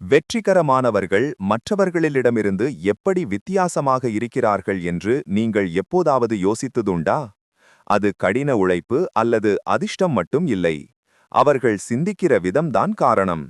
வெற்றிகரமானவர்கள் மற்றவர்களிடமிருந்து எப்படி வித்தியாசமாக இருக்கிறார்கள் என்று நீங்கள் எப்போதாவது யோசித்ததுண்டா? அது கடின உழைப்பு அல்லது அதிர்ஷ்டம் மட்டும் இல்லை. அவர்கள் சிந்திக்கிற விதம்தான் காரணம்.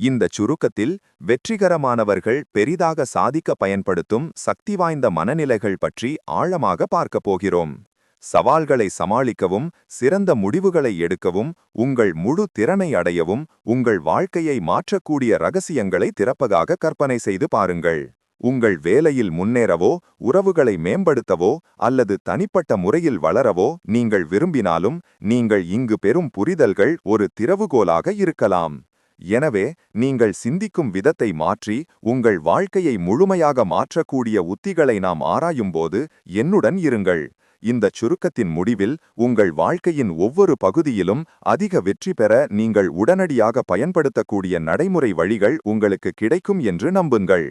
இந்த சுருக்கத்தில் வெற்றிகரமானவர்கள் பெரிதாக சாதிக்க பயன்படுத்தும் சக்தி வாய்ந்த மனநிலைகள் பற்றி ஆழமாக பார்க்கப் போகிறோம். சவால்களை சமாளிக்கவும் சிறந்த முடிவுகளை எடுக்கவும் உங்கள் முழு திறனை அடையவும் உங்கள் வாழ்க்கையை மாற்றக்கூடிய ரகசியங்களை திறப்பதாக கற்பனை செய்து பாருங்கள். உங்கள் வேலையில் முன்னேறவோ உறவுகளை மேம்படுத்தவோ அல்லது தனிப்பட்ட முறையில் வளரவோ நீங்கள் விரும்பினாலும் நீங்கள் இங்கு பெறும் புரிதல்கள் ஒரு திறவுகோலாக இருக்கலாம். எனவே நீங்கள் சிந்திக்கும் விதத்தை மாற்றி உங்கள் வாழ்க்கையை முழுமையாக மாற்றக்கூடிய உத்திகளை நாம் ஆராயும்போது என்னுடன் இருங்கள். இந்த சுருக்கத்தின் முடிவில் உங்கள் வாழ்க்கையின் ஒவ்வொரு பகுதியிலும் அதிக வெற்றி பெற நீங்கள் உடனடியாக பயன்படுத்தக்கூடிய நடைமுறை வழிகள் உங்களுக்கு கிடைக்கும் என்று நம்புங்கள்.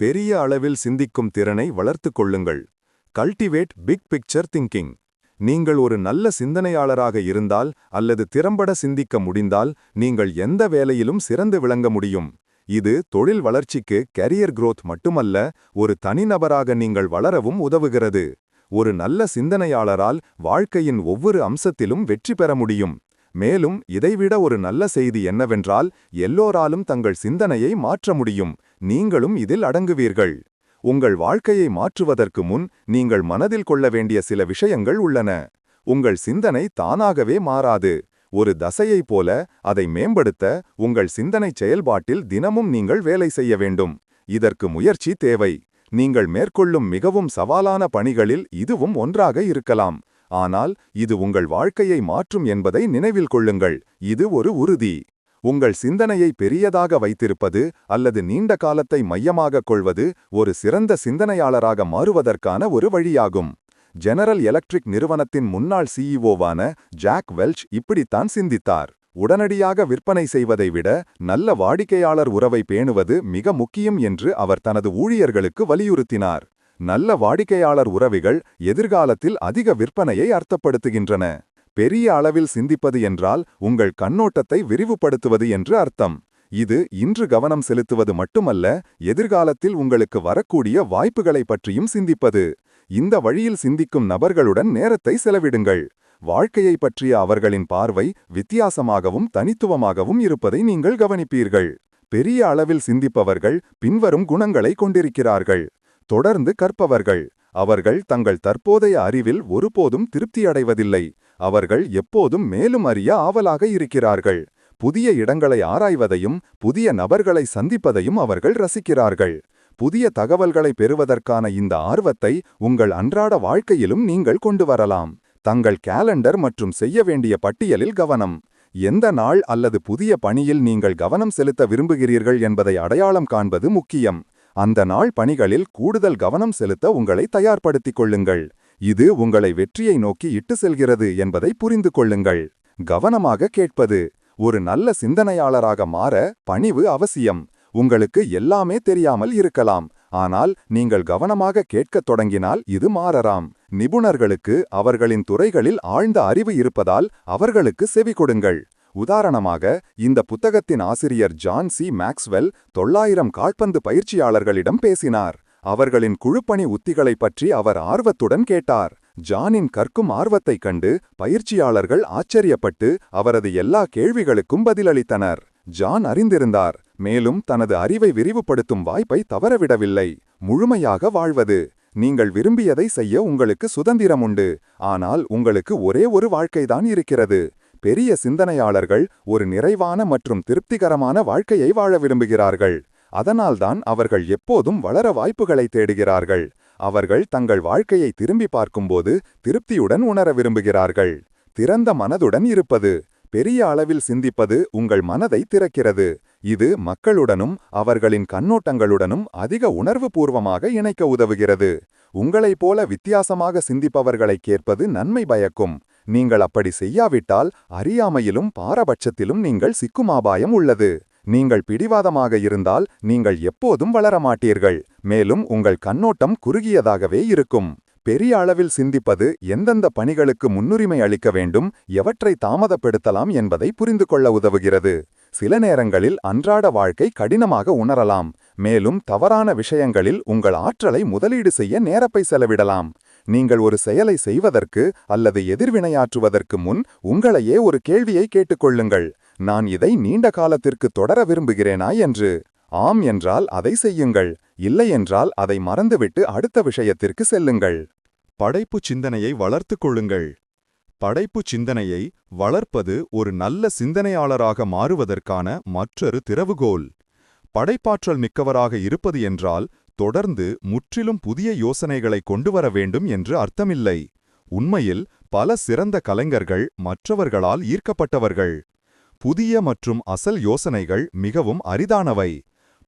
பெரிய அளவில் சிந்திக்கும் திறனை வளர்த்துக் கொள்ளுங்கள். கல்டிவேட் பிக் பிக்சர் திங்கிங் நீங்கள் ஒரு நல்ல சிந்தனையாளராக இருந்தால் அல்லது திறம்பட சிந்திக்க முடிந்தால் நீங்கள் எந்த வேலையிலும் சிறந்து விளங்க முடியும். இது தொழில் வளர்ச்சிக்கு கெரியர் குரோத் மட்டுமல்ல ஒரு தனிநபராக நீங்கள் வளரவும் உதவுகிறது. ஒரு நல்ல சிந்தனையாளரால் வாழ்க்கையின் ஒவ்வொரு அம்சத்திலும் வெற்றி பெற முடியும். மேலும் இதைவிட ஒரு நல்ல செய்தி என்னவென்றால் எல்லோராலும் தங்கள் சிந்தனையை மாற்ற முடியும். நீங்களும் இதில் அடங்குவீர்கள். உங்கள் வாழ்க்கையை மாற்றுவதற்கு முன் நீங்கள் மனதில் கொள்ள வேண்டிய சில விஷயங்கள் உள்ளன. உங்கள் சிந்தனை தானாகவே மாறாது. ஒரு தசையைப் போல அதை மேம்படுத்த உங்கள் சிந்தனை செயல்பாட்டில் தினமும் நீங்கள் வேலை செய்ய வேண்டும். இதற்கு முயற்சி தேவை. நீங்கள் மேற்கொள்ளும் மிகவும் சவாலான பணிகளில் இதுவும் ஒன்றாக இருக்கலாம். ஆனால் இது உங்கள் வாழ்க்கையை மாற்றும் என்பதை நினைவில் கொள்ளுங்கள். இது ஒரு உறுதி. உங்கள் சிந்தனையை பெரியதாக வைத்திருப்பது அல்லது நீண்ட காலத்தை மையமாகக் கொள்வது ஒரு சிறந்த சிந்தனையாளராக மாறுவதற்கான ஒரு வழியாகும். ஜெனரல் எலக்ட்ரிக் நிறுவனத்தின் முன்னாள் சிஇஓவான ஜாக் வெல்ச் இப்படித்தான் சிந்தித்தார். உடனடியாக விற்பனை செய்வதை விட நல்ல வாடிக்கையாளர் உறவை பேணுவது மிக முக்கியம் என்று அவர் தனது ஊழியர்களுக்கு வலியுறுத்தினார். நல்ல வாடிக்கையாளர் உறவுகள் எதிர்காலத்தில் அதிக விற்பனையை அர்த்தப்படுத்துகின்றன. பெரிய அளவில் சிந்திப்பது என்றால் உங்கள் கண்ணோட்டத்தை விரிவுபடுத்துவது என்று அர்த்தம். இது இன்று கவனம் செலுத்துவது மட்டுமல்ல எதிர்காலத்தில் உங்களுக்கு வரக்கூடிய வாய்ப்புகளை பற்றியும் சிந்திப்பது. இந்த வழியில் சிந்திக்கும் நபர்களுடன் நேரத்தை செலவிடுங்கள். வாழ்க்கையை பற்றிய அவர்களின் பார்வை வித்தியாசமாகவும் தனித்துவமாகவும் இருப்பதை நீங்கள் கவனிப்பீர்கள். பெரிய அளவில் சிந்திப்பவர்கள் பின்வரும் குணங்களை கொண்டிருக்கிறார்கள். தொடர்ந்து கற்பவர்கள். அவர்கள் தங்கள் தற்போதைய அறிவில் ஒருபோதும் திருப்தியடைவதில்லை. அவர்கள் எப்போதும் மேலும் அறிய ஆவலாக இருக்கிறார்கள். புதிய இடங்களை ஆராய்வதையும் புதிய நபர்களை சந்திப்பதையும் அவர்கள் ரசிக்கிறார்கள். புதிய தகவல்களை பெறுவதற்கான இந்த ஆர்வத்தை உங்கள் அன்றாட வாழ்க்கையிலும் நீங்கள் கொண்டு வரலாம். தங்கள் கேலண்டர் மற்றும் செய்ய வேண்டிய பட்டியலில் கவனம். எந்த நாள் அல்லது புதிய பணியில் நீங்கள் கவனம் செலுத்த விரும்புகிறீர்கள் என்பதை அடையாளம் காண்பது முக்கியம். அந்த நாள் பணிகளில் கூடுதல் கவனம் செலுத்த உங்களை தயார்படுத்திக் கொள்ளுங்கள். இது உங்களை வெற்றியை நோக்கி இட்டு செல்கிறது என்பதை புரிந்து கொள்ளுங்கள். கவனமாக கேட்பது. ஒரு நல்ல சிந்தனையாளராக மாற பணிவு அவசியம். உங்களுக்கு எல்லாமே தெரியாமல் இருக்கலாம். ஆனால் நீங்கள் கவனமாக கேட்கத் தொடங்கினால் இது மாறலாம். நிபுணர்களுக்கு அவர்களின் துறைகளில் ஆழ்ந்த அறிவு இருப்பதால் அவர்களுக்கு செவி கொடுங்கள். உதாரணமாக இந்த புத்தகத்தின் ஆசிரியர் ஜான் சி. மேக்ஸ்வெல் தொள்ளாயிரம் கால்பந்து பயிற்சியாளர்களிடம் பேசினார். அவர்களின் குழுப்பணி உத்திகளைப் பற்றி அவர் ஆர்வத்துடன் கேட்டார். ஜானின் கற்கும் ஆர்வத்தைக் கண்டு பயிற்சியாளர்கள் ஆச்சரியப்பட்டு அவரது எல்லா கேள்விகளுக்கும் பதிலளித்தனர். ஜான் அறிந்திருந்தார் மேலும் தனது அறிவை விரிவுபடுத்தும் வாய்ப்பை தவறவிடவில்லை. முழுமையாக வாழ்வது நீங்கள் விரும்பியதை செய்ய உங்களுக்கு சுதந்திரம் உண்டு. ஆனால் உங்களுக்கு ஒரே ஒரு வாழ்க்கைதான் இருக்கிறது. பெரிய சிந்தனையாளர்கள் ஒரு நிறைவான மற்றும் திருப்திகரமான வாழ்க்கையை வாழ விரும்புகிறார்கள். அதனால்தான் அவர்கள் எப்போதும் வளர வாய்ப்புகளை தேடுகிறார்கள். அவர்கள் தங்கள் வாழ்க்கையை திரும்பி பார்க்கும்போது திருப்தியுடன் உணர விரும்புகிறார்கள். திறந்த மனதுடன் இருப்பது பெரிய அளவில் சிந்திப்பது உங்கள் மனதை திறக்கிறது. இது மக்களுடனும் அவர்களின் கண்ணோட்டங்களுடனும் அதிக உணர்வுபூர்வமாக இணைக்க உதவுகிறது. உங்களைப் போல வித்தியாசமாக சிந்திப்பவர்களைக் கேட்பது நன்மை பயக்கும். நீங்கள் அப்படி செய்யாவிட்டால் அறியாமையிலும் பாரபட்சத்திலும் நீங்கள் சிக்குமாபாயம் உள்ளது. நீங்கள் பிடிவாதமாக இருந்தால் நீங்கள் எப்போதும் வளரமாட்டீர்கள். மேலும் உங்கள் கண்ணோட்டம் குறுகியதாகவே இருக்கும். பெரிய அளவில் சிந்திப்பது எந்தெந்த பணிகளுக்கு முன்னுரிமை அளிக்க வேண்டும் எவற்றை தாமதப்படுத்தலாம் என்பதை புரிந்து கொள்ள உதவுகிறது. சில நேரங்களில் அன்றாட வாழ்க்கை கடினமாக உணரலாம். மேலும் தவறான விஷயங்களில் உங்கள் ஆற்றலை முதலீடு செய்ய நேரப்பை செலவிடலாம். நீங்கள் ஒரு செயலை செய்வதற்கு அல்லது எதிர்வினையாற்றுவதற்கு முன் உங்களையே ஒரு கேள்வியை கேட்டுக்கொள்ளுங்கள். நான் இதை நீண்ட காலத்திற்கு தொடர விரும்புகிறேனா என்று. ஆம் என்றால் அதை செய்யுங்கள். இல்லையென்றால் அதை மறந்துவிட்டு அடுத்த விஷயத்திற்கு செல்லுங்கள். படைப்பு சிந்தனையை வளர்த்துக் கொள்ளுங்கள். படைப்பு சிந்தனையை வளர்ப்பது ஒரு நல்ல சிந்தனையாளராக மாறுவதற்கான மற்றொரு திறவுகோல். படைப்பாற்றல் மிக்கவராக இருப்பது என்றால் தொடர்ந்து முற்றிலும் புதிய யோசனைகளை கொண்டு வர வேண்டும் என்று அர்த்தமில்லை. உண்மையில் பல சிறந்த கலைஞர்கள் மற்றவர்களால் ஈர்க்கப்பட்டவர்கள். புதிய மற்றும் அசல் யோசனைகள் மிகவும் அரிதானவை.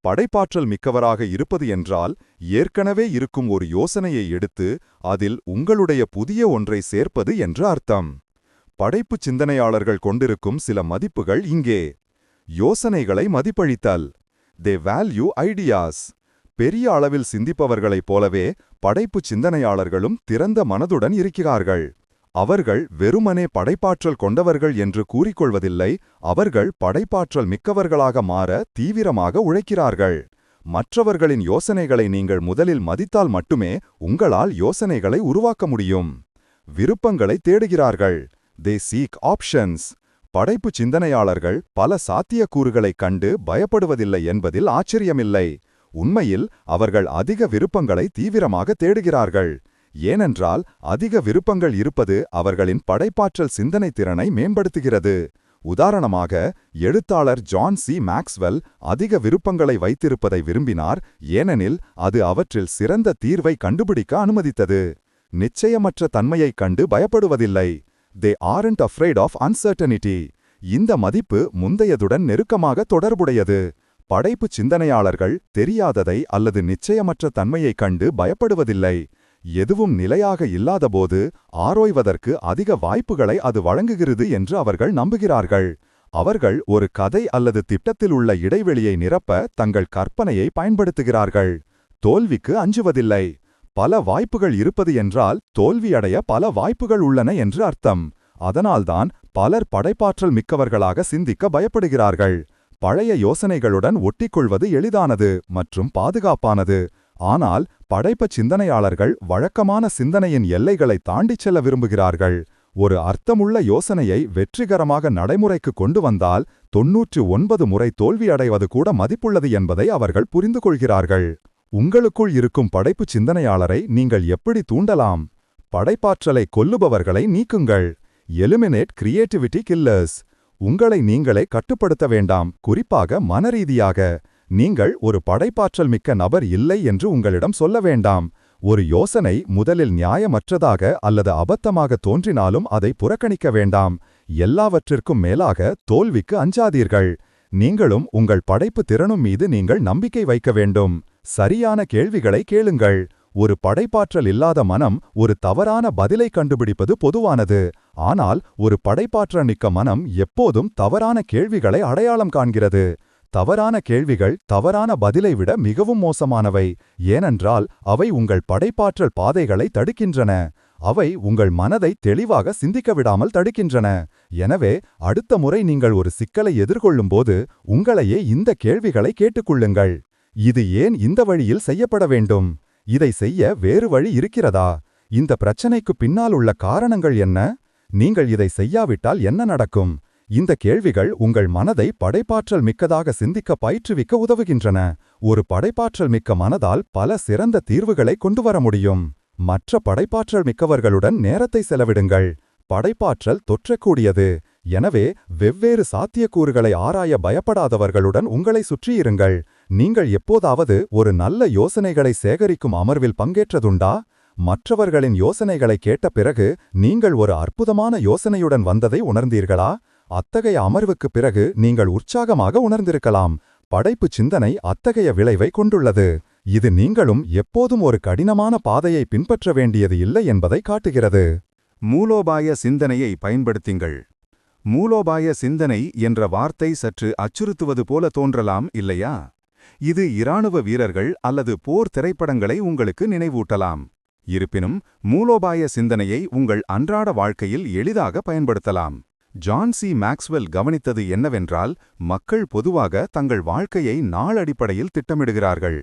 படைப்பாற்றல் மிக்கவராக இருப்பது என்றால் ஏற்கனவே இருக்கும் ஒரு யோசனையை எடுத்து அதில் உங்களுடைய புதிய ஒன்றை சேர்ப்பது என்று அர்த்தம். படைப்பு சிந்தனையாளர்கள் கொண்டிருக்கும் சில மதிப்புகள் இங்கே. யோசனைகளை மதிப்பளித்தல். தே வேல்யூ ஐடியாஸ் பெரிய அளவில் சிந்திப்பவர்களைப் போலவே படைப்பு சிந்தனையாளர்களும் திறந்த மனதுடன் இருக்கிறார்கள். அவர்கள் வெறுமனே படைப்பாற்றல் கொண்டவர்கள் என்று கூறிக்கொள்வதில்லை அவர்கள் படைப்பாற்றல் மிக்கவர்களாக மாற தீவிரமாக உழைக்கிறார்கள். மற்றவர்களின் யோசனைகளை நீங்கள் முதலில் மதித்தால் மட்டுமே உங்களால் யோசனைகளை உருவாக்க முடியும். விருப்பங்களை தேடுகிறார்கள். தே சீக் ஆப்ஷன்ஸ் படைப்பு சிந்தனையாளர்கள் பல சாத்தியக்கூறுகளைக் கண்டு பயப்படுவதில்லை என்பதில் ஆச்சரியமில்லை. உண்மையில் அவர்கள் அதிக விருப்பங்களை தீவிரமாக தேடுகிறார்கள். ஏனென்றால் அதிக விருப்பங்கள் இருப்பது அவர்களின் படைப்பாற்றல் சிந்தனை திறனை மேம்படுத்துகிறது. உதாரணமாக எழுத்தாளர் ஜான் சி. மேக்ஸ்வெல் அதிக விருப்பங்களை வைத்திருப்பதை விரும்பினார் ஏனெனில் அது அவற்றில் சிறந்த தீர்வை கண்டுபிடிக்க அனுமதித்தது. நிச்சயமற்ற தன்மையைக் கண்டு பயப்படுவதில்லை. They aren't afraid of uncertainty இந்த மதிப்பு முந்தையதுடன் நெருக்கமாக தொடர்புடையது. படைப்பு சிந்தனையாளர்கள் தெரியாததை அல்லது நிச்சயமற்ற தன்மையைக் கண்டு பயப்படுவதில்லை. எதுவும் நிலையாக இல்லாதபோது ஆரோய்வதற்கு அதிக வாய்ப்புகளை அது வழங்குகிறது என்று அவர்கள் நம்புகிறார்கள். அவர்கள் ஒரு கதை அல்லது திட்டத்தில் உள்ள இடைவெளியை நிரப்ப தங்கள் கற்பனையை பயன்படுத்துகிறார்கள். தோல்விக்கு அஞ்சுவதில்லை. பல வாய்ப்புகள் இருப்பது என்றால் தோல்வியடைய பல வாய்ப்புகள் உள்ளன என்று அர்த்தம். அதனால்தான் பலர் படைப்பாற்றல் மிக்கவர்களாக சிந்திக்க பயப்படுகிறார்கள். பழைய யோசனைகளுடன் ஒட்டிக்கொள்வது எளிதானது மற்றும் பாதுகாப்பானது. ஆனால் படைப்ப சிந்தனையாளர்கள் வழக்கமான சிந்தனையின் எல்லைகளை தாண்டிச் செல்ல விரும்புகிறார்கள். ஒரு அர்த்தமுள்ள யோசனையை வெற்றிகரமாக நடைமுறைக்கு கொண்டு வந்தால் தொன்னூற்று ஒன்பது முறை தோல்வியடைவது கூட மதிப்புள்ளது என்பதை அவர்கள் புரிந்து கொள்கிறார்கள். உங்களுக்குள் இருக்கும் படைப்பு சிந்தனையாளரை நீங்கள் எப்படி தூண்டலாம்? படைப்பாற்றலை கொல்லுபவர்களை நீக்குங்கள். எலிமினேட் கிரியேட்டிவிட்டி கில்லர்ஸ் உங்களை நீங்களே கட்டுப்படுத்த வேண்டாம். குறிப்பாக மனரீதியாக. நீங்கள் ஒரு படைப்பாற்றல் மிக்க நபர் இல்லை என்று உங்களிடம் சொல்ல வேண்டாம். ஒரு யோசனை முதலில் நியாயமற்றதாக அல்லது அபத்தமாக தோன்றினாலும் அதை புறக்கணிக்க வேண்டாம். எல்லாவற்றிற்கும் மேலாக தோல்விக்கு அஞ்சாதீர்கள். நீங்களும் உங்கள் படைப்பு திறனும் மீது நீங்கள் நம்பிக்கை வைக்க வேண்டும். சரியான கேள்விகளை கேளுங்கள். ஒரு படைப்பாற்றல் இல்லாத மனம் ஒரு தவறான பதிலை கண்டுபிடிப்பது பொதுவானது. ஆனால் ஒரு படைப்பாற்றல் மிக்க மனம் எப்போதும் தவறான கேள்விகளை அடையாளம் காண்கிறது. தவறான கேள்விகள் தவறான பதிலை விட மிகவும் மோசமானவை. ஏனென்றால் அவை உங்கள் படைப்பாற்றல் பாதைகளை தடுக்கின்றன. அவை உங்கள் மனதை தெளிவாக சிந்திக்க விடாமல் தடுக்கின்றன. எனவே அடுத்த முறை நீங்கள் ஒரு சிக்கலை எதிர்கொள்ளும்போது உங்களையே இந்த கேள்விகளை கேட்டுக்கொள்ளுங்கள். இது ஏன் இந்த வழியில் செய்யப்பட வேண்டும்? இதை செய்ய வேறு வழி இருக்கிறதா? இந்த பிரச்சனைக்கு பின்னால் உள்ள காரணங்கள் என்ன? நீங்கள் இதை செய்யாவிட்டால் என்ன நடக்கும்? இந்த கேள்விகள் உங்கள் மனதை படைப்பாற்றல் மிக்கதாக சிந்திக்க பயிற்றுவிக்க உதவுகின்றன. ஒரு படைப்பாற்றல் மிக்க மனதால் பல சிறந்த தீர்வுகளை கொண்டு வர முடியும். மற்ற படைப்பாற்றல் மிக்கவர்களுடன் நேரத்தை செலவிடுங்கள். படைப்பாற்றல் தொற்றக்கூடியது. எனவே வெவ்வேறு சாத்தியக்கூறுகளை ஆராய பயப்படாதவர்களுடன் உங்களை சுற்றியிருங்கள். நீங்கள் எப்போதாவது ஒரு நல்ல யோசனைகளை சேகரிக்கும் அமர்வில் பங்கேற்றதுண்டா? மற்றவர்களின் யோசனைகளை கேட்ட பிறகு நீங்கள் ஒரு அற்புதமான யோசனையுடன் வந்ததை உணர்ந்தீர்களா? அத்தகைய அமர்வுக்குப் பிறகு நீங்கள் உற்சாகமாக உணர்ந்திருக்கலாம். படைப்பு சிந்தனை அத்தகைய விளைவை கொண்டுள்ளது. இது நீங்களும் எப்போதும் ஒரு கடினமான பாதையை பின்பற்ற வேண்டியது இல்லை என்பதை காட்டுகிறது. மூலோபாய சிந்தனையை பயன்படுத்துங்கள். மூலோபாய சிந்தனை என்ற வார்த்தை சற்று அச்சுறுத்துவது போல தோன்றலாம் இல்லையா? இது இராணுவ வீரர்கள் அல்லது போர் திரைப்படங்களை உங்களுக்கு நினைவூட்டலாம். இருப்பினும் மூலோபாய சிந்தனையை உங்கள் அன்றாட வாழ்க்கையில் எளிதாக பயன்படுத்தலாம். ஜான் சி மேக்ஸ்வெல் கவனித்தது என்னவென்றால் மக்கள் பொதுவாக தங்கள் வாழ்க்கையை நாள் அடிப்படையில் திட்டமிடுகிறார்கள்.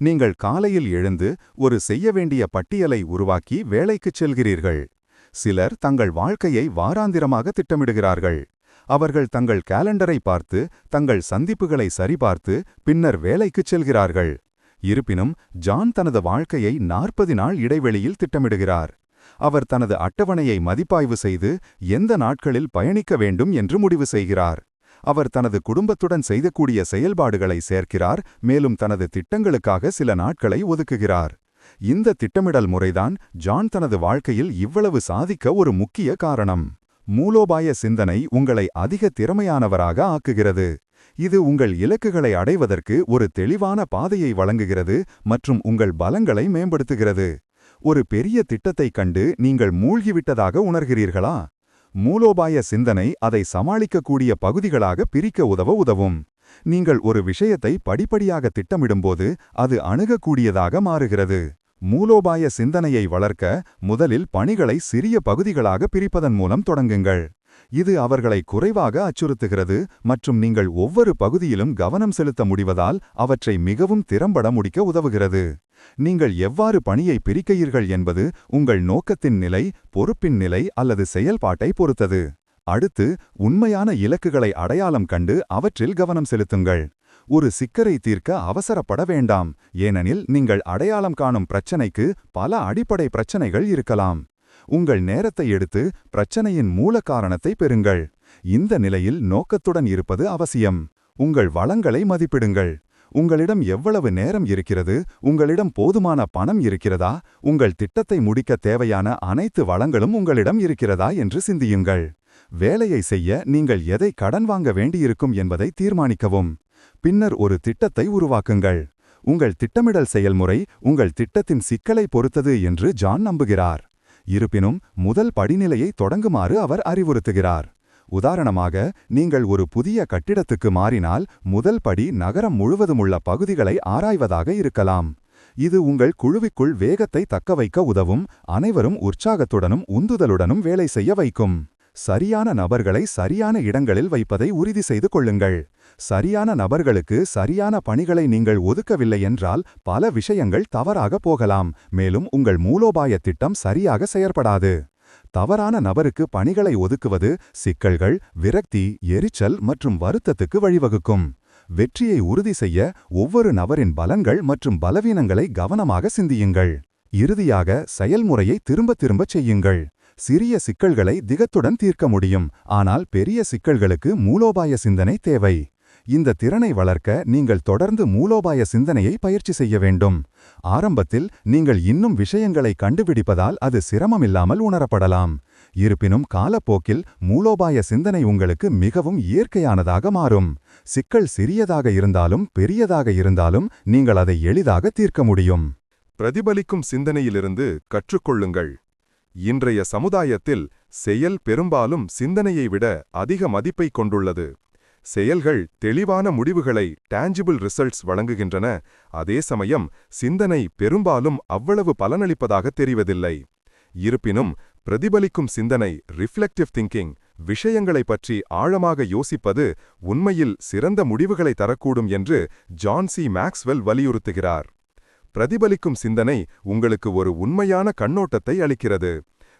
நீங்கள் காலையில் எழுந்து ஒரு செய்ய வேண்டிய பட்டியலை உருவாக்கி வேலைக்குச் செல்கிறீர்கள். சிலர் தங்கள் வாழ்க்கையை வாராந்திரமாக திட்டமிடுகிறார்கள். அவர்கள் தங்கள் கேலண்டரை பார்த்து தங்கள் சந்திப்புகளை சரிபார்த்து பின்னர் வேலைக்குச் செல்கிறார்கள். இருப்பினும் ஜான் தனது வாழ்க்கையை நாற்பது நாள் இடைவெளியில் திட்டமிடுகிறார். அவர் தனது அட்டவணையை மதிப்பாய்வு செய்து எந்த நாட்களில் பயணிக்க வேண்டும் என்று முடிவு செய்கிறார். அவர் தனது குடும்பத்துடன் செய்தக்கூடிய செயல்பாடுகளை சேர்க்கிறார் மேலும் தனது திட்டங்களுக்காக சில நாட்களை ஒதுக்குகிறார். இந்த திட்டமிடல் முறைதான் ஜான் தனது வாழ்க்கையில் இவ்வளவு சாதிக்க ஒரு முக்கிய காரணம். மூலோபாய சிந்தனை உங்களை அதிக திறமையானவராக ஆக்குகிறது. இது உங்கள் இலக்குகளை அடைவதற்கு ஒரு தெளிவான பாதையை வழங்குகிறது மற்றும் உங்கள் பலங்களை மேம்படுத்துகிறது. ஒரு பெரிய திட்டத்தைக் கண்டு நீங்கள் மூழ்கிவிட்டதாக உணர்கிறீர்களா? மூலோபாய சிந்தனை அதை சமாளிக்கக்கூடிய பகுதிகளாக பிரிக்க உதவ உதவும். நீங்கள் ஒரு விஷயத்தை படிப்படியாக திட்டமிடும்போது அது அணுகக்கூடியதாக மாறுகிறது. மூலோபாய சிந்தனையை வளர்க்க முதலில் பணிகளை சிறிய பகுதிகளாக பிரிப்பதன் மூலம் தொடங்குங்கள். இது அவர்களை குறைவாக அச்சுறுத்துகிறது மற்றும் நீங்கள் ஒவ்வொரு பகுதியிலும் கவனம் செலுத்த முடிவதால் அவற்றை மிகவும் திறம்பட முடிக்க உதவுகிறது. நீங்கள் எவ்வாறு பணியை பிரிக்கையீர்கள் என்பது உங்கள் நோக்கத்தின் நிலை பொறுப்பின் நிலை அல்லது செயல்பாட்டை பொறுத்தது. அடுத்து உண்மையான இலக்குகளை அடையாளம் கண்டு அவற்றில் கவனம் செலுத்துங்கள். ஒரு சிக்கரை தீர்க்க அவசரப்பட வேண்டாம். ஏனெனில் நீங்கள் அடையாளம் காணும் பிரச்சனைக்கு பல அடிப்படை பிரச்சனைகள் இருக்கலாம். உங்கள் நேரத்தை எடுத்து பிரச்சனையின் மூல காரணத்தை பெறுங்கள். இந்த நிலையில் நோக்கத்துடன் இருப்பது அவசியம். உங்கள் வளங்களை மதிப்பிடுங்கள். உங்களிடம் எவ்வளவு நேரம் இருக்கிறது? உங்களிடம் போதுமான பணம் இருக்கிறதா? உங்கள் திட்டத்தை முடிக்க தேவையான அனைத்து வளங்களும் உங்களிடம் இருக்கிறதா என்று சிந்தியுங்கள். வேலையை செய்ய நீங்கள் எதை கடன் வாங்க வேண்டியிருக்கும் என்பதை தீர்மானிக்கவும். பின்னர் ஒரு திட்டத்தை உருவாக்குங்கள். உங்கள் திட்டமிடல் செயல்முறை உங்கள் திட்டத்தின் சிக்கலை பொறுத்தது என்று ஜான் நம்புகிறார். இருப்பினும் முதல் படிநிலையை தொடங்குமாறு அவர் அறிவுறுத்துகிறார். உதாரணமாக நீங்கள் ஒரு புதிய கட்டிடத்துக்கு மாறினால் முதல் படி நகரம் முழுவதுமுள்ள பகுதிகளை ஆராய்வதாக இருக்கலாம். இது உங்கள் குழுவிக்குள் வேகத்தை தக்கவைக்க உதவும் அனைவரும் உற்சாகத்துடனும் உந்துதலுடனும் வேலை செய்ய வைக்கும். சரியான நபர்களை சரியான இடங்களில் வைப்பதை உறுதி செய்து கொள்ளுங்கள். சரியான நபர்களுக்கு சரியான பணிகளை நீங்கள் ஒதுக்கவில்லை என்றால் பல விஷயங்கள் தவறாக போகலாம் மேலும் உங்கள் மூலோபாய திட்டம் சரியாக செயற்படாது. தவறான நபருக்கு பணிகளை ஒதுக்குவது சிக்கல்கள் விரக்தி எரிச்சல் மற்றும் வருத்தத்துக்கு வழிவகுக்கும். வெற்றியை உறுதி செய்ய ஒவ்வொரு நபரின் பலங்கள் மற்றும் பலவீனங்களை கவனமாக சிந்தியுங்கள். இறுதியாக செயல்முறையை திரும்ப திரும்பச் செய்யுங்கள். சிறிய சிக்கல்களை திகத்துடன் தீர்க்க முடியும். ஆனால் பெரிய சிக்கல்களுக்கு மூலோபாய சிந்தனை தேவை. இந்த திறனை வளர்க்க நீங்கள் தொடர்ந்து மூலோபாய சிந்தனையை பயிற்சி செய்ய வேண்டும். ஆரம்பத்தில் நீங்கள் இன்னும் விஷயங்களை கண்டுபிடிப்பதால் அது சிரமமில்லாமல் உணரப்படலாம். இருப்பினும் காலப்போக்கில் மூலோபாய சிந்தனை உங்களுக்கு மிகவும் இயற்கையானதாக மாறும். சிக்கல் சிறியதாக இருந்தாலும் பெரியதாக இருந்தாலும் நீங்கள் அதை எளிதாக தீர்க்க முடியும். பிரதிபலிக்கும் சிந்தனையிலிருந்து கற்றுக்கொள்ளுங்கள். இன்றைய சமுதாயத்தில் செயல் பெரும்பாலும் சிந்தனையை விட அதிக மதிப்பை கொண்டுள்ளது. செயல்கள் தெளிவான முடிவுகளை டேஞ்சிபிள் ரிசல்ட்ஸ் வழங்குகின்றன. அதே சமயம் சிந்தனை பெரும்பாலும் அவ்வளவு பலனளிப்பதாக தெரிவதில்லை. இருப்பினும் பிரதிபலிக்கும் சிந்தனை ரிஃப்ளெக்டிவ் திங்கிங் விஷயங்களைப் பற்றி ஆழமாக யோசிப்பது உண்மையில் சிறந்த முடிவுகளை தரக்கூடும் என்று ஜான் சி மேக்ஸ்வெல் வலியுறுத்துகிறார். பிரதிபலிக்கும் சிந்தனை உங்களுக்கு ஒரு உண்மையான கண்ணோட்டத்தை அளிக்கிறது.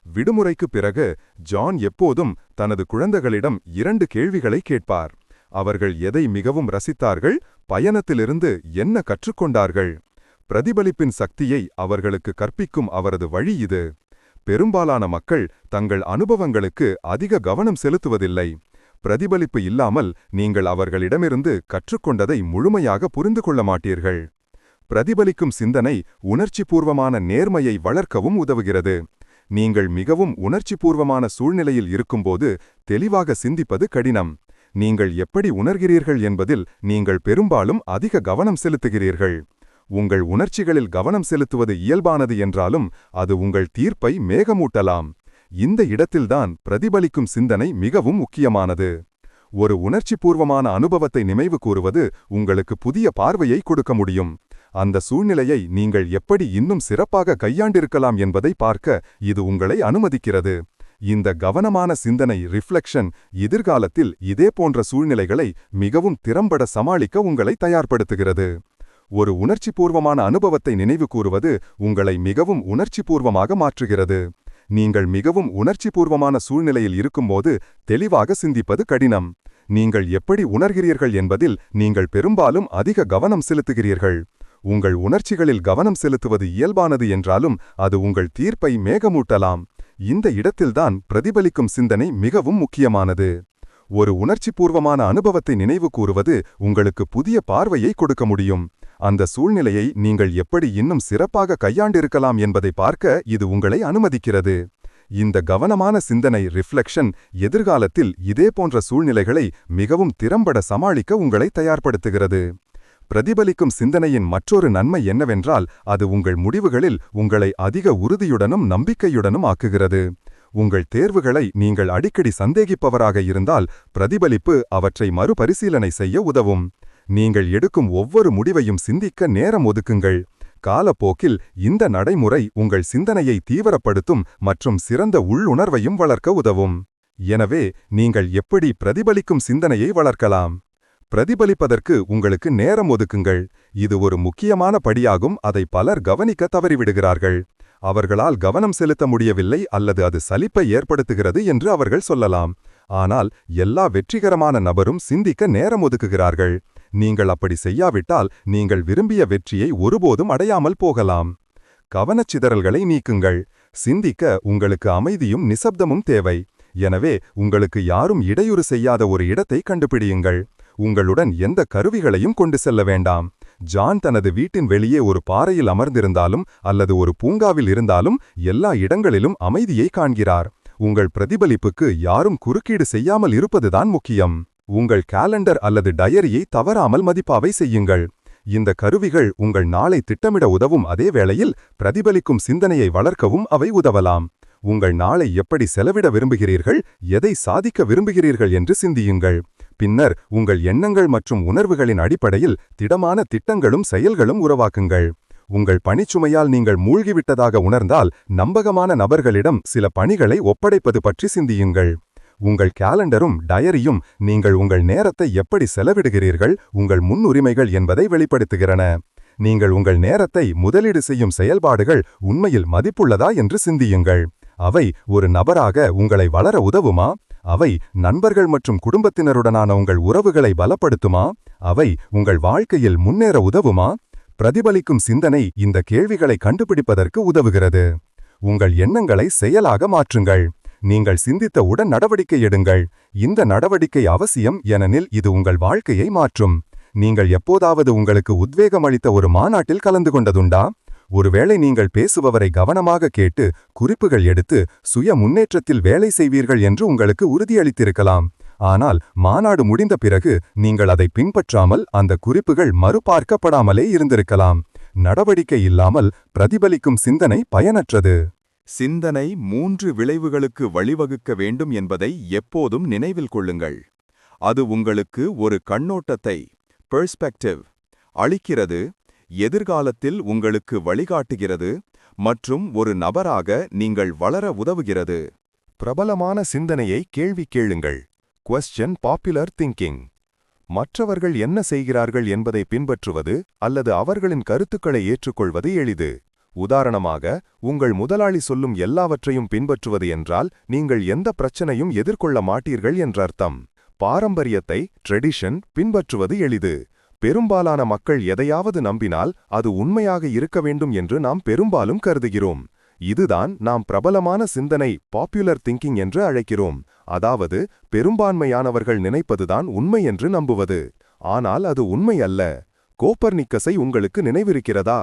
விடுமுறைக்கு பிறகு ஜான் எப்போதும் தனது குழந்தைகளிடம் இரண்டு கேள்விகளை கேட்பார். அவர்கள் எதை மிகவும் ரசித்தார்கள் பயணத்திலிருந்து என்ன கற்றுக்கொண்டார்கள்? பிரதிபலிப்பின் சக்தியை அவர்களுக்கு கற்பிக்கும் அவரது வழி இது. பெரும்பாலான மக்கள் தங்கள் அனுபவங்களுக்கு அதிக கவனம் செலுத்துவதில்லை. பிரதிபலிப்பு இல்லாமல் நீங்கள் அவர்களிடமிருந்து கற்றுக்கொண்டதை முழுமையாக புரிந்து கொள்ள மாட்டீர்கள். பிரதிபலிக்கும் சிந்தனை உணர்ச்சிபூர்வமான நேர்மையை வளர்க்கவும் உதவுகிறது. நீங்கள் மிகவும் உணர்ச்சிபூர்வமான சூழ்நிலையில் இருக்கும்போது தெளிவாக சிந்திப்பது கடினம். நீங்கள் எப்படி உணர்கிறீர்கள் என்பதில் நீங்கள் பெரும்பாலும் அதிக கவனம் செலுத்துகிறீர்கள். உங்கள் உணர்ச்சிகளில் கவனம் செலுத்துவது இயல்பானது என்றாலும் அது உங்கள் தீர்ப்பை மேகமூட்டலாம். இந்த இடத்தில்தான் பிரதிபலிக்கும் சிந்தனை மிகவும் முக்கியமானது. ஒரு உணர்ச்சிபூர்வமான அனுபவத்தை நினைவு கூறுவது உங்களுக்கு புதிய பார்வையை கொடுக்க முடியும். அந்த சூழ்நிலையை நீங்கள் எப்படி இன்னும் சிறப்பாக கையாண்டிருக்கலாம் என்பதை பார்க்க இது உங்களை அனுமதிக்கிறது. இந்த கவனமான சிந்தனை ரிஃப்ளெக்ஷன் எதிர்காலத்தில் இதே போன்ற சூழ்நிலைகளை மிகவும் திறம்பட சமாளிக்க உங்களை தயார்படுத்துகிறது. ஒரு உணர்ச்சிபூர்வமான அனுபவத்தை நினைவு கூறுவது உங்களை மிகவும் உணர்ச்சிபூர்வமாக மாற்றுகிறது. நீங்கள் மிகவும் உணர்ச்சிபூர்வமான சூழ்நிலையில் இருக்கும்போது தெளிவாக சிந்திப்பது கடினம். நீங்கள் எப்படி உணர்கிறீர்கள் என்பதில் நீங்கள் பெரும்பாலும் அதிக கவனம் செலுத்துகிறீர்கள். உங்கள் உணர்ச்சிகளில் கவனம் செலுத்துவது இயல்பானது என்றாலும் அது உங்கள் தீர்ப்பை மேகமூட்டலாம். இந்த இடத்தில்தான் பிரதிபலிக்கும் சிந்தனை மிகவும் முக்கியமானது. ஒரு உணர்ச்சிபூர்வமான அனுபவத்தை நினைவு கூறுவது உங்களுக்கு புதிய பார்வையை கொடுக்க முடியும். அந்த சூழ்நிலையை நீங்கள் எப்படி இன்னும் சிறப்பாக கையாண்டிருக்கலாம் என்பதை பார்க்க இது உங்களை அனுமதிக்கிறது. இந்த கவனமான சிந்தனை ரிஃப்ளெக்ஷன் எதிர்காலத்தில் இதே போன்ற சூழ்நிலைகளை மிகவும் திறம்பட சமாளிக்க உங்களை தயார்படுத்துகிறது. பிரதிபலிக்கும் சிந்தனையின் மற்றொரு நன்மை என்னவென்றால் அது உங்கள் முடிவுகளில் உங்களை அதிக உறுதியுடனும் நம்பிக்கையுடனும் ஆக்குகிறது. உங்கள் தேர்வுகளை நீங்கள் அடிக்கடி சந்தேகிப்பவராக இருந்தால் பிரதிபலிப்பு அவற்றை மறுபரிசீலனை செய்ய உதவும். நீங்கள் எடுக்கும் ஒவ்வொரு முடிவையும் சிந்திக்க நேரம் ஒதுக்குங்கள். காலப்போக்கில் இந்த நடைமுறை உங்கள் சிந்தனையை தீவிரப்படுத்தும் மற்றும் சிறந்த உள்ளுணர்வையும் வளர்க்க உதவும். எனவே நீங்கள் எப்படி பிரதிபலிக்கும் சிந்தனையை வளர்க்கலாம்? பிரதிபலிப்பதற்கு உங்களுக்கு நேரம் ஒதுக்குங்கள். இது ஒரு முக்கியமான படியாகும். அதை பலர் கவனிக்க தவறிவிடுகிறார்கள். அவர்களால் கவனம் செலுத்த முடியவில்லை அல்லது அது சலிப்பை ஏற்படுத்துகிறது என்று அவர்கள் சொல்லலாம். ஆனால் எல்லா வெற்றிகரமான நபரும் சிந்திக்க நேரம் ஒதுக்குகிறார்கள். நீங்கள் அப்படி செய்யாவிட்டால் நீங்கள் விரும்பிய வெற்றியை ஒருபோதும் அடையாமல் போகலாம். கவனச்சிதறல்களை நீக்குங்கள். சிந்திக்க உங்களுக்கு அமைதியும் நிசப்தமும் தேவை. எனவே உங்களுக்கு யாரும் இடையூறு செய்யாத ஒரு இடத்தை கண்டுபிடியுங்கள். உங்களுடன் எந்த கருவிகளையும் கொண்டு செல்ல வேண்டாம். ஜான் தனது வீட்டின் வெளியே ஒரு பாறையில் அமர்ந்திருந்தாலும் அல்லது ஒரு பூங்காவில் இருந்தாலும் எல்லா இடங்களிலும் அமைதியை காண்கிறார். உங்கள் பிரதிபலிப்புக்கு யாரும் குறுக்கீடு செய்யாமல் இருப்பதுதான் முக்கியம். உங்கள் காலண்டர் அல்லது டயரியை தவறாமல் மதிப்பாவை செய்யுங்கள். இந்த கருவிகள் உங்கள் நாளை திட்டமிட உதவும் அதே வேளையில் பிரதிபலிக்கும் சிந்தனையை வளர்க்கவும் அவை உதவலாம். உங்கள் நாளை எப்படி செலவிட விரும்புகிறீர்கள் எதை சாதிக்க விரும்புகிறீர்கள் என்று சிந்தியுங்கள். பின்னர் உங்கள் எண்ணங்கள் மற்றும் உணர்வுகளின் அடிப்படையில் திடமான திட்டங்களும் செயல்களும் உருவாக்குங்கள். உங்கள் பணிச்சுமையால் நீங்கள் மூழ்கிவிட்டதாக உணர்ந்தால் நம்பகமான நபர்களிடம் சில பணிகளை ஒப்படைப்பது பற்றி சிந்தியுங்கள். உங்கள் கேலண்டரும் டயரியும் நீங்கள் உங்கள் நேரத்தை எப்படி செலவிடுகிறீர்கள் உங்கள் முன்னுரிமைகள் என்பதை வெளிப்படுத்துகிறன. நீங்கள் உங்கள் நேரத்தை முதலீடு செய்யும் செயல்பாடுகள் உண்மையில் மதிப்புள்ளதா என்று சிந்தியுங்கள். அவை ஒரு நபராக உங்களை வளர உதவுமா? அவை நண்பர்கள் மற்றும் குடும்பத்தினருடனான உங்கள் உறவுகளை பலப்படுத்துமா? அவை உங்கள் வாழ்க்கையில் முன்னேற உதவுமா? பிரதிபலிக்கும் சிந்தனை இந்த கேள்விகளை கண்டுபிடிப்பதற்கு உதவுகிறது. உங்கள் எண்ணங்களை செயலாக மாற்றுங்கள். நீங்கள் சிந்தித்த உடன் நடவடிக்கை எடுங்கள். இந்த நடவடிக்கை அவசியம் ஏனெனில் இது உங்கள் வாழ்க்கையை மாற்றும். நீங்கள் எப்போதாவது உங்களுக்கு உத்வேகம் அளித்த ஒரு மாநாட்டில் கலந்து கொண்டதுண்டா? ஒருவேளை நீங்கள் பேசுபவரை கவனமாக கேட்டு குறிப்புகள் எடுத்து சுய முன்னேற்றத்தில் வேலை செய்வீர்கள் என்று உங்களுக்கு உறுதியளித்திருக்கலாம். ஆனால் மாநாடு முடிந்த பிறகு நீங்கள் அதை பின்பற்றாமல் அந்த குறிப்புகள் மறுபார்க்கப்படாமலே இருந்திருக்கலாம். நடவடிக்கை இல்லாமல் பிரதிபலிக்கும் சிந்தனை பயனற்றது. சிந்தனை மூன்று விளைவுகளுக்கு வழிவகுக்க வேண்டும் என்பதை எப்போதும் நினைவில் கொள்ளுங்கள். அது உங்களுக்கு ஒரு கண்ணோட்டத்தை பெர்ஸ்பெக்டிவ் அளிக்கிறது. எதிர்காலத்தில் உங்களுக்கு வழிகாட்டுகிறது மற்றும் ஒரு நபராக நீங்கள் வளர உதவுகிறது. பிரபலமான சிந்தனையை கேள்வி கேளுங்கள். கொஸ்டின் பாப்புலர் திங்கிங் மற்றவர்கள் என்ன செய்கிறார்கள் என்பதை பின்பற்றுவது அல்லது அவர்களின் கருத்துக்களை ஏற்றுக்கொள்வது எளிது. உதாரணமாக உங்கள் முதலாளி சொல்லும் எல்லாவற்றையும் பின்பற்றுவது என்றால் நீங்கள் எந்த பிரச்சனையும் எதிர்கொள்ள மாட்டீர்கள் என்றர்த்தம். பாரம்பரியத்தை ட்ரெடிஷன் பின்பற்றுவது எளிது. பெரும்பாலான மக்கள் எதையாவது நம்பினால் அது உண்மையாக இருக்க வேண்டும் என்று நாம் பெரும்பாலும் கருதுகிறோம். இதுதான் நாம் பிரபலமான சிந்தனை பாப்புலர் திங்கிங் என்று அழைக்கிறோம். அதாவது பெரும்பான்மையானவர்கள் நினைப்பதுதான் உண்மை என்று நம்புவது. ஆனால் அது உண்மை அல்ல. கோப்பர்னிக்கஸை உங்களுக்கு நினைவிருக்கிறதா?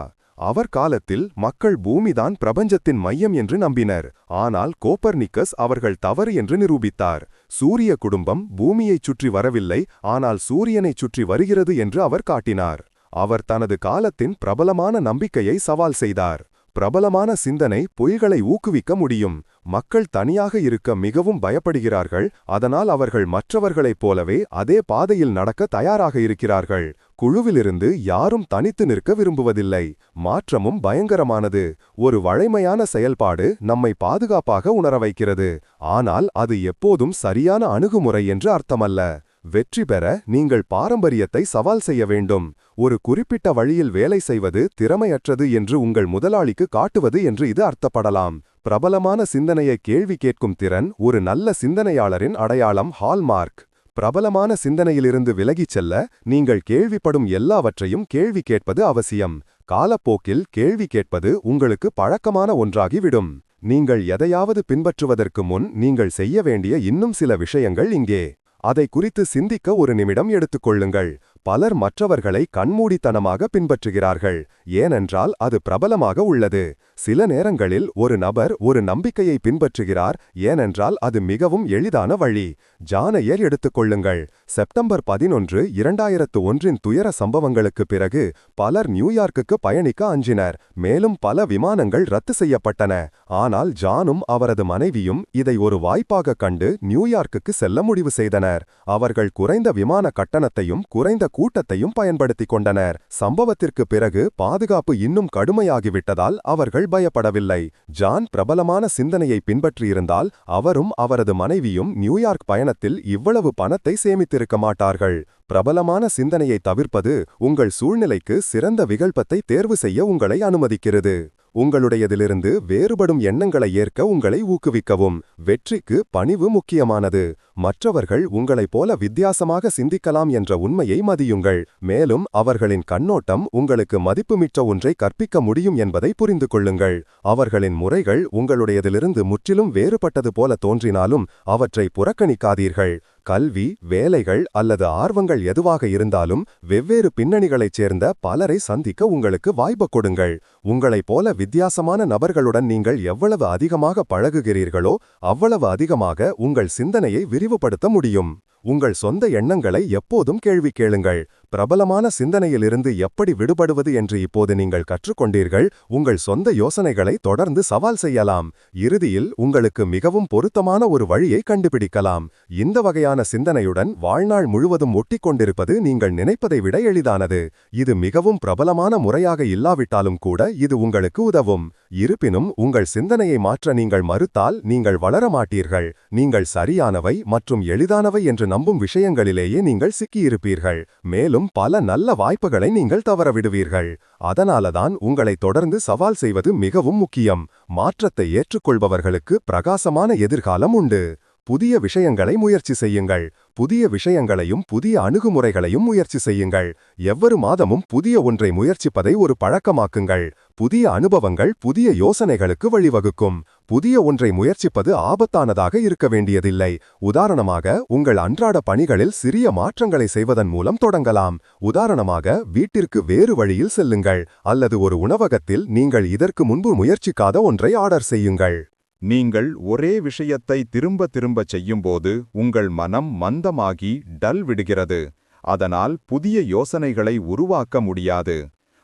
அவர் காலத்தில் மக்கள் பூமிதான் பிரபஞ்சத்தின் மையம் என்று நம்பினர். ஆனால் கோப்பர்னிக்கஸ் அவர்கள் தவறு என்று நிரூபித்தார். சூரிய குடும்பம் பூமியைச் சுற்றி வரவில்லை ஆனால் சூரியனைச் சுற்றி வருகிறது என்று அவர் காட்டினார். அவர் தனது காலத்தின் பிரபலமான நம்பிக்கையை சவால் செய்தார். பிரபலமான சிந்தனை பொய்களை ஊக்குவிக்க முடியும். மக்கள் தனியாக இருக்க மிகவும் பயப்படுகிறார்கள். அதனால் அவர்கள் மற்றவர்களைப் போலவே அதே பாதையில் நடக்க தயாராக இருக்கிறார்கள். குழுவிலிருந்து யாரும் தனித்து நிற்க விரும்புவதில்லை. மாற்றமும் பயங்கரமானது. ஒரு வழைமையான செயல்பாடு நம்மை பாதுகாப்பாக உணர வைக்கிறது. ஆனால் அது எப்போதும் சரியான அணுகுமுறை என்று அர்த்தமல்ல. வெற்றி பெற நீங்கள் பாரம்பரியத்தை சவால் செய்ய வேண்டும். ஒரு குறிப்பிட்ட வழியில் வேலை செய்வது திறமையற்றது என்று உங்கள் முதலாளிக்கு காட்டுவது என்று இது அர்த்தப்படலாம். பிரபலமான சிந்தனையை கேள்வி கேட்கும் திறன் ஒரு நல்ல சிந்தனையாளரின் அடையாளம் ஹால்மார்க் பிரபலமான சிந்தனையிலிருந்து விலகிச் செல்ல நீங்கள் கேள்விப்படும் எல்லாவற்றையும் கேள்வி கேட்பது அவசியம். காலப்போக்கில் கேள்வி கேட்பது உங்களுக்கு பழக்கமான ஒன்றாகிவிடும். நீங்கள் எதையாவது பின்பற்றுவதற்கு முன் நீங்கள் செய்ய வேண்டிய இன்னும் சில விஷயங்கள் இங்கே. அதை குறித்து சிந்திக்க ஒரு நிமிடம் எடுத்துக்கொள்ளுங்கள் பலர் மற்றவர்களை கண்மூடித்தனமாக பின்பற்றுகிறார்கள். ஏனென்றால் அது பிரபலமாக உள்ளது. சில நேரங்களில் ஒரு நபர் ஒரு நம்பிக்கையை பின்பற்றுகிறார் ஏனென்றால் அது மிகவும் எளிதான வழி. ஜானையர் எடுத்துக்கொள்ளுங்கள் செப்டம்பர் பதினொன்று இரண்டாயிரத்து ஒன்றின் துயர சம்பவங்களுக்கு பிறகு பலர் நியூயார்க்குக்கு பயணிக்க அஞ்சினர். மேலும் பல விமானங்கள் ரத்து செய்யப்பட்டன. ஆனால் ஜானும் அவரது மனைவியும் இதை ஒரு வாய்ப்பாக கண்டு நியூயார்க்குக்கு செல்ல முடிவு செய்தனர். அவர்கள் குறைந்த விமான கட்டணத்தையும் குறைந்த கூட்டத்தையும் பயன்படுத்திக் கொண்டனர். சம்பவத்திற்கு பிறகு பாதுகாப்பு இன்னும் கடுமையாகிவிட்டதால் அவர்கள் பயப்படவில்லை. ஜான் பிரபலமான சிந்தனையை பின்பற்றியிருந்தால் அவரும் அவரது மனைவியும் நியூயார்க் பயணத்தில் இவ்வளவு பணத்தை சேமித்திருக்க மாட்டார்கள். பிரபலமான சிந்தனையை தவிர்ப்பது உங்கள் சூழ்நிலைக்கு சிறந்த விகல்பத்தை தேர்வு செய்ய உங்களை அனுமதிக்கிறது. உங்களுடையதிலிருந்து வேறுபடும் எண்ணங்களை ஏற்க உங்களை ஊக்குவிக்கவும். வெற்றிக்கு பணிவு முக்கியமானது. மற்றவர்கள் உங்களைப் போல வித்தியாசமாக சிந்திக்கலாம் என்ற உண்மையை மதியுங்கள். மேலும் அவர்களின் கண்ணோட்டம் உங்களுக்கு மதிப்புமிக்க ஒன்றை கற்பிக்க முடியும் என்பதை புரிந்து கொள்ளுங்கள். அவர்களின் முறைகள் உங்களுடையதிலிருந்து முற்றிலும் வேறுபட்டது போல தோன்றினாலும் அவற்றை புறக்கணிக்காதீர்கள். கல்வி வேலைகள் அல்லது ஆர்வங்கள் எதுவாக இருந்தாலும் வெவ்வேறு பின்னணிகளைச் சேர்ந்த பலரை சந்திக்க உங்களுக்கு வாய்ப்பு கொடுங்கள். உங்களைப் போல வித்தியாசமான நபர்களுடன் நீங்கள் எவ்வளவு அதிகமாக பழகுகிறீர்களோ அவ்வளவு அதிகமாக உங்கள் சிந்தனையை விரிவுபடுத்த முடியும். உங்கள் சொந்த எண்ணங்களை எப்போதும் கேள்வி கேளுங்கள். பிரபலமான சிந்தனையிலிருந்து எப்படி விடுபடுவது என்று இப்போது நீங்கள் கற்றுக்கொண்டீர்கள் உங்கள் சொந்த யோசனைகளை தொடர்ந்து சவால் செய்யலாம். இறுதியில் உங்களுக்கு மிகவும் பொருத்தமான ஒரு வழியை கண்டுபிடிக்கலாம். இந்த வகையான சிந்தனையுடன் வாழ்நாள் முழுவதும் ஒட்டிக் கொண்டிருப்பது நீங்கள் நினைப்பதை விட எளிதானது. இது மிகவும் பிரபலமான முறையாக இல்லாவிட்டாலும் கூட இது உங்களுக்கு உதவும். இருப்பினும் உங்கள் சிந்தனையை மாற்ற நீங்கள் மறுத்தால் நீங்கள் வளர மாட்டீர்கள் நீங்கள் சரியானவை மற்றும் எளிதானவை என்று நம்பும் விஷயங்களிலேயே நீங்கள் சிக்கியிருப்பீர்கள். மேலும் பல நல்ல வாய்ப்புகளை நீங்கள் தவறவிடுவீர்கள். அதனாலதான் உங்களை தொடர்ந்து சவால் செய்வது மிகவும் முக்கியம். மாற்றத்தை ஏற்றுக்கொள்பவர்களுக்கு பிரகாசமான எதிர்காலம் உண்டு. புதிய விஷயங்களை முயற்சி செய்யுங்கள். புதிய விஷயங்களையும் புதிய அணுகுமுறைகளையும் முயற்சி செய்யுங்கள். எவ்வொரு மாதமும் புதிய ஒன்றை முயற்சிப்பதை ஒரு பழக்கமாக்குங்கள். புதிய அனுபவங்கள் புதிய யோசனைகளுக்கு வழிவகுக்கும். புதிய ஒன்றை முயற்சிப்பது ஆபத்தானதாக இருக்க வேண்டியதில்லை. உதாரணமாக உங்கள் அன்றாட பணிகளில் சிறிய மாற்றங்களை செய்வதன் மூலம் தொடங்கலாம். உதாரணமாக வீட்டிற்கு வேறு வழியில் செல்லுங்கள். அல்லது ஒரு உணவகத்தில் நீங்கள் இதற்கு முன்பு முயற்சிக்காத ஒன்றை ஆர்டர் செய்யுங்கள். நீங்கள் ஒரே விஷயத்தை திரும்ப திரும்பச் செய்யும்போது உங்கள் மனம் மந்தமாகி டல் விடுகிறது. அதனால் புதிய யோசனைகளை உருவாக்க முடியாது.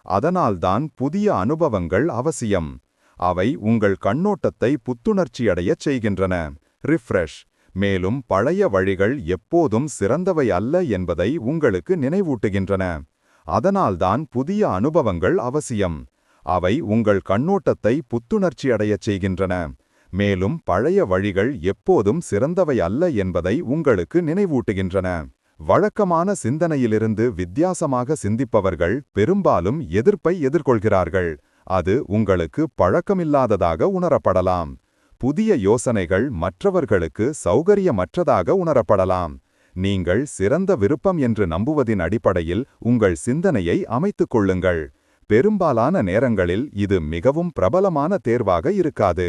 அதனால்தான் புதிய அனுபவங்கள் அவசியம். அவை உங்கள் கண்ணோட்டத்தை புத்துணர்ச்சியடையச் செய்கின்றன. ரிஃப்ரெஷ். மேலும் பழைய வழிகள் எப்போதும் சிறந்தவை அல்ல என்பதை உங்களுக்கு நினைவூட்டுகின்றன. அதனால்தான் புதிய அனுபவங்கள் அவசியம். அவை உங்கள் கண்ணோட்டத்தை புத்துணர்ச்சியடையச் செய்கின்றன. மேலும் பழைய வழிகள் எப்போதும் சிறந்தவை அல்ல என்பதை உங்களுக்கு நினைவூட்டுகின்றன. வழக்கமான சிந்தனையிலிருந்து வித்தியாசமாக சிந்திப்பவர்கள் பெரும்பாலும் எதிர்ப்பை எதிர்கொள்கிறார்கள். அது உங்களுக்கு பழக்கமில்லாததாக உணரப்படலாம். புதிய யோசனைகள் மற்றவர்களுக்கு சௌகரியமற்றதாக உணரப்படலாம். நீங்கள் சிறந்த விருப்பம் என்று நம்புவதின் அடிப்படையில் உங்கள் சிந்தனையை அமைத்துக் கொள்ளுங்கள். பெரும்பாலான நேரங்களில் இது மிகவும் பிரபலமான தேர்வாக இருக்காது.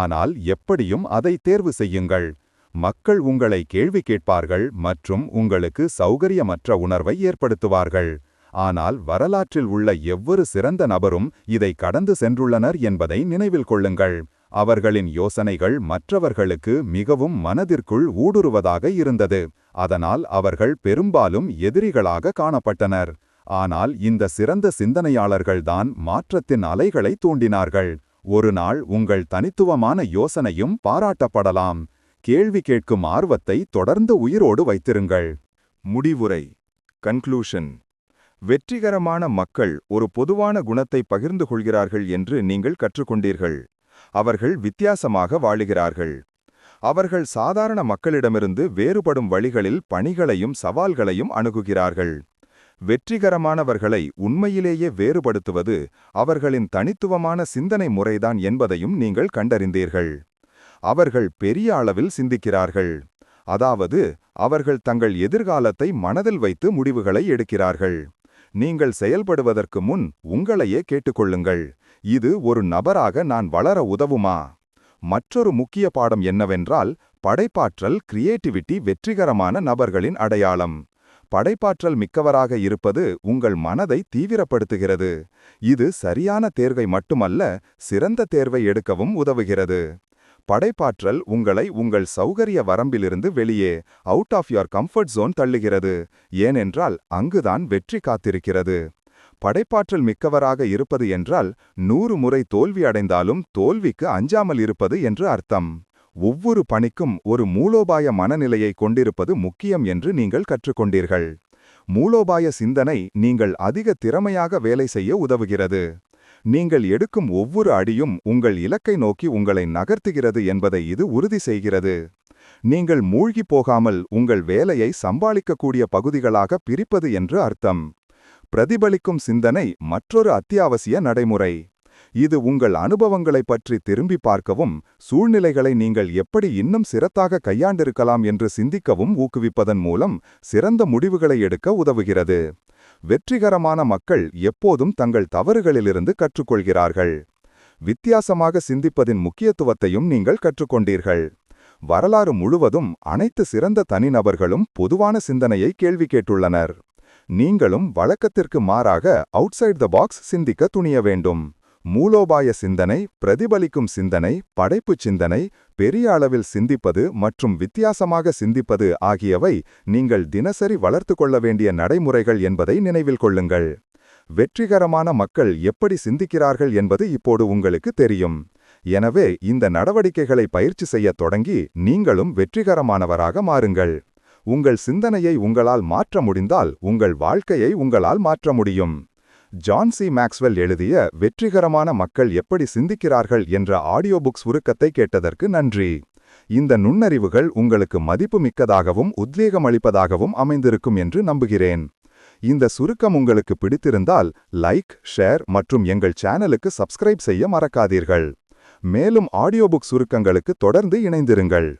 ஆனால் எப்படியும் அதை தேர்வு செய்யுங்கள். மக்கள் உங்களை கேள்வி கேட்பார்கள் மற்றும் உங்களுக்கு சௌகரியமற்ற உணர்வை ஏற்படுத்துவார்கள். ஆனால் வரலாற்றில் உள்ள எவ்வொரு சிறந்த நபரும் இதை கடந்து சென்றுள்ளனர் என்பதை நினைவில் கொள்ளுங்கள். அவர்களின் யோசனைகள் மற்றவர்களுக்கு மிகவும் மனதிற்குள் ஊடுருவதாக இருந்தது. அதனால் அவர்கள் பெரும்பாலும் எதிரிகளாக காணப்பட்டனர். ஆனால் இந்த சிறந்த சிந்தனையாளர்கள்தான் மாற்றத்தின் அலைகளை தூண்டினார்கள். ஒரு நாள் உங்கள் தனித்துவமான யோசனையும் பாராட்டப்படலாம். கேள்வி கேட்கும் ஆர்வத்தை தொடர்ந்து உயிரோடு வைத்திருங்கள். முடிவுரை. கன்க்ளூஷன். வெற்றிகரமான மக்கள் ஒரு பொதுவான குணத்தை பகிர்ந்து கொள்கிறார்கள் என்று நீங்கள் கற்றுக்கொண்டீர்கள். அவர்கள் வித்தியாசமாக வாழுகிறார்கள். அவர்கள் சாதாரண மக்களிடமிருந்து வேறுபடும் வழிகளில் பணிகளையும் சவால்களையும் அணுகுகிறார்கள். வெற்றிகரமானவர்களை உண்மையிலேயே வேறுபடுத்துவது அவர்களின் தனித்துவமான சிந்தனை முறைதான் என்பதையும் நீங்கள் கண்டறிந்தீர்கள். அவர்கள் பெரிய அளவில் சிந்திக்கிறார்கள். அதாவது அவர்கள் தங்கள் எதிர்காலத்தை மனதில் வைத்து முடிவுகளை எடுக்கிறார்கள். நீங்கள் செயல்படுவதற்கு முன் உங்களையே கேட்டுக்கொள்ளுங்கள். இது ஒரு நபராக நான் வளர உதவுமா? மற்றொரு முக்கிய பாடம் என்னவென்றால் படைப்பாற்றல் கிரியேட்டிவிட்டி வெற்றிகரமான நபர்களின் அடையாளம். படைப்பாற்றல் மிக்கவராக இருப்பது உங்கள் மனதை தீவிரப்படுத்துகிறது. இது சரியான தேர்வை மட்டுமல்ல சிறந்த தேர்வை எடுக்கவும் உதவுகிறது. படைப்பாற்றல் உங்களை உங்கள் சௌகரிய வரம்பிலிருந்து வெளியே out of your comfort zone தள்ளுகிறது. ஏனென்றால் அங்குதான் வெற்றி காத்திருக்கிறது. படைப்பாற்றல் மிக்கவராக இருப்பது என்றால் நூறு முறை தோல்வி அடைந்தாலும் தோல்விக்கு அஞ்சாமல் இருப்பது என்று அர்த்தம். ஒவ்வொரு பணிக்கும் ஒரு மூலோபாய மனநிலையை கொண்டிருப்பது முக்கியம் என்று நீங்கள் கற்றுக்கொண்டீர்கள். மூலோபாய சிந்தனை நீங்கள் அதிக திறமையாக வேலை செய்ய உதவுகிறது. நீங்கள் எடுக்கும் ஒவ்வொரு அடியும் உங்கள் இலக்கை நோக்கி உங்களை நகர்த்துகிறது என்பதை இது உறுதி செய்கிறது. நீங்கள் மூழ்கி போகாமல் உங்கள் வேலையை சம்பாளிக்கக்கூடிய பகுதிகளாக பிரிப்பது என்று அர்த்தம். பிரதிபலிக்கும் சிந்தனை மற்றொரு அத்தியாவசிய நடைமுறை. இது உங்கள் அனுபவங்களைப் பற்றி திரும்பி பார்க்கவும் சூழ்நிலைகளை நீங்கள் எப்படி இன்னும் சிறத்தாக கையாண்டிருக்கலாம் என்று சிந்திக்கவும் ஊக்குவிப்பதன் மூலம் சிறந்த முடிவுகளை எடுக்க உதவுகிறது. வெற்றிகரமான மக்கள் எப்போதும் தங்கள் தவறுகளிலிருந்து கற்றுக்கொள்கிறார்கள். வித்தியாசமாக சிந்திப்பதின் முக்கியத்துவத்தையும் நீங்கள் கற்றுக்கொண்டீர்கள். வரலாறு முழுவதும் அனைத்து சிறந்த தனிநபர்களும் பொதுவான சிந்தனையை கேள்வி கேட்டுள்ளனர். நீங்களும் வழக்கத்திற்கு மாறாக அவுட்சைட் த பாக்ஸ் சிந்திக்க துணிய வேண்டும். மூலோபாய சிந்தனை பிரதிபலிக்கும் சிந்தனை படைப்புச் சிந்தனை பெரிய அளவில் சிந்திப்பது மற்றும் வித்தியாசமாக சிந்திப்பது ஆகியவை நீங்கள் தினசரி வளர்த்து கொள்ள வேண்டிய நடைமுறைகள் என்பதை நினைவில் கொள்ளுங்கள். வெற்றிகரமான மக்கள் எப்படி சிந்திக்கிறார்கள் என்பது இப்போது உங்களுக்கு தெரியும். எனவே இந்த நடவடிக்கைகளை பயிற்சி செய்யத் தொடங்கி நீங்களும் வெற்றிகரமானவராக மாறுங்கள். உங்கள் சிந்தனையை உங்களால் மாற்ற முடிந்தால் உங்கள் வாழ்க்கையை உங்களால் மாற்ற முடியும். ஜான் சி மேக்ஸ்வெல் எழுதிய வெற்றிகரமான மக்கள் எப்படி சிந்திக்கிறார்கள் என்ற ஆடியோ புக் உருக்கத்தை கேட்டதற்கு நன்றி. இந்த நுண்ணறிவுகள் உங்களுக்கு மதிப்புமிக்கதாகவும் உத்வேகமளிப்பதாகவும் அமைந்திருக்கும் என்று நம்புகிறேன். இந்த சுருக்கம் உங்களுக்கு பிடித்திருந்தால் லைக் ஷேர் மற்றும் எங்கள் சேனலுக்கு சப்ஸ்கிரைப் செய்ய மறக்காதீர்கள். மேலும் ஆடியோ புக் சுருக்கங்களுக்கு தொடர்ந்து இணைந்திருங்கள்.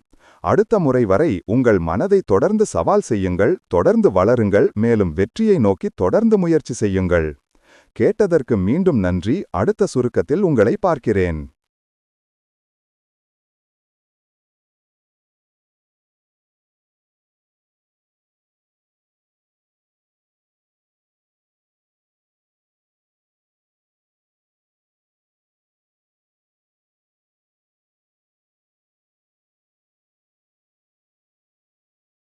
அடுத்த முறை வரை உங்கள் மனதை தொடர்ந்து சவால் செய்யுங்கள் தொடர்ந்து வளருங்கள் மேலும் வெற்றியை நோக்கி தொடர்ந்து முயற்சி செய்யுங்கள். கேட்டதற்கு மீண்டும் நன்றி. அடுத்த சுருக்கத்தில் உங்களை பார்க்கிறேன்.